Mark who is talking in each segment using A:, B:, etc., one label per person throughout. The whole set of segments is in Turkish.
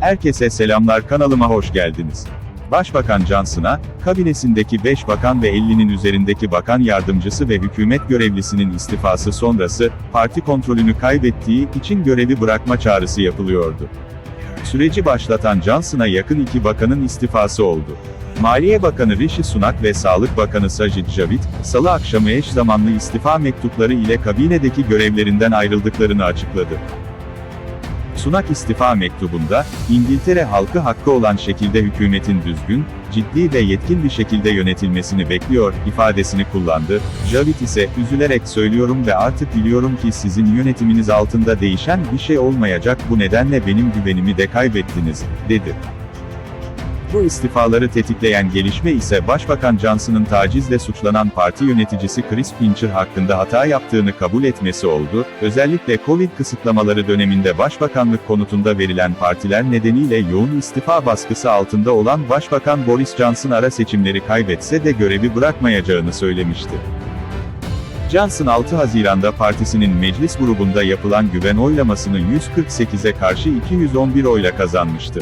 A: Herkese selamlar kanalıma hoş geldiniz. Başbakan Johnson'a, kabinesindeki 5 bakan ve 50'nin üzerindeki bakan yardımcısı ve hükümet görevlisinin istifası sonrası, parti kontrolünü kaybettiği için görevi bırakma çağrısı yapılıyordu. Süreci başlatan Johnson'a yakın iki bakanın istifası oldu. Maliye Bakanı Rishi Sunak ve Sağlık Bakanı Sajid Javid, salı akşamı eş zamanlı istifa mektupları ile kabinedeki görevlerinden ayrıldıklarını açıkladı. Sunak istifa mektubunda, İngiltere halkı hakkı olan şekilde hükümetin düzgün, ciddi ve yetkin bir şekilde yönetilmesini bekliyor, ifadesini kullandı. Javid ise, üzülerek söylüyorum ve artık biliyorum ki sizin yönetiminiz altında değişen bir şey olmayacak bu nedenle benim güvenimi de kaybettiniz, dedi. Bu istifaları tetikleyen gelişme ise Başbakan Johnson'ın tacizle suçlanan parti yöneticisi Chris Pincher hakkında hata yaptığını kabul etmesi oldu. Özellikle Covid kısıtlamaları döneminde başbakanlık konutunda verilen partiler nedeniyle yoğun istifa baskısı altında olan Başbakan Boris Johnson ara seçimleri kaybetse de görevi bırakmayacağını söylemişti. Johnson 6 Haziran'da partisinin meclis grubunda yapılan güven oylamasını 148'e karşı 211 oyla kazanmıştı.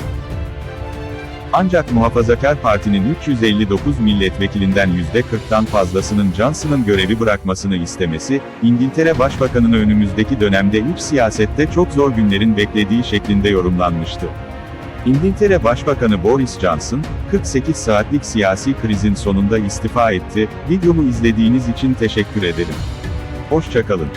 A: Ancak Muhafazakar Parti'nin 359 milletvekilinden %40'tan fazlasının Johnson'ın görevi bırakmasını istemesi, İngiltere Başbakanı'nı önümüzdeki dönemde iç siyasette çok zor günlerin beklediği şeklinde yorumlanmıştı. İngiltere Başbakanı Boris Johnson, 48 saatlik siyasi krizin sonunda istifa etti. Videomu izlediğiniz için teşekkür ederim. Hoşçakalın.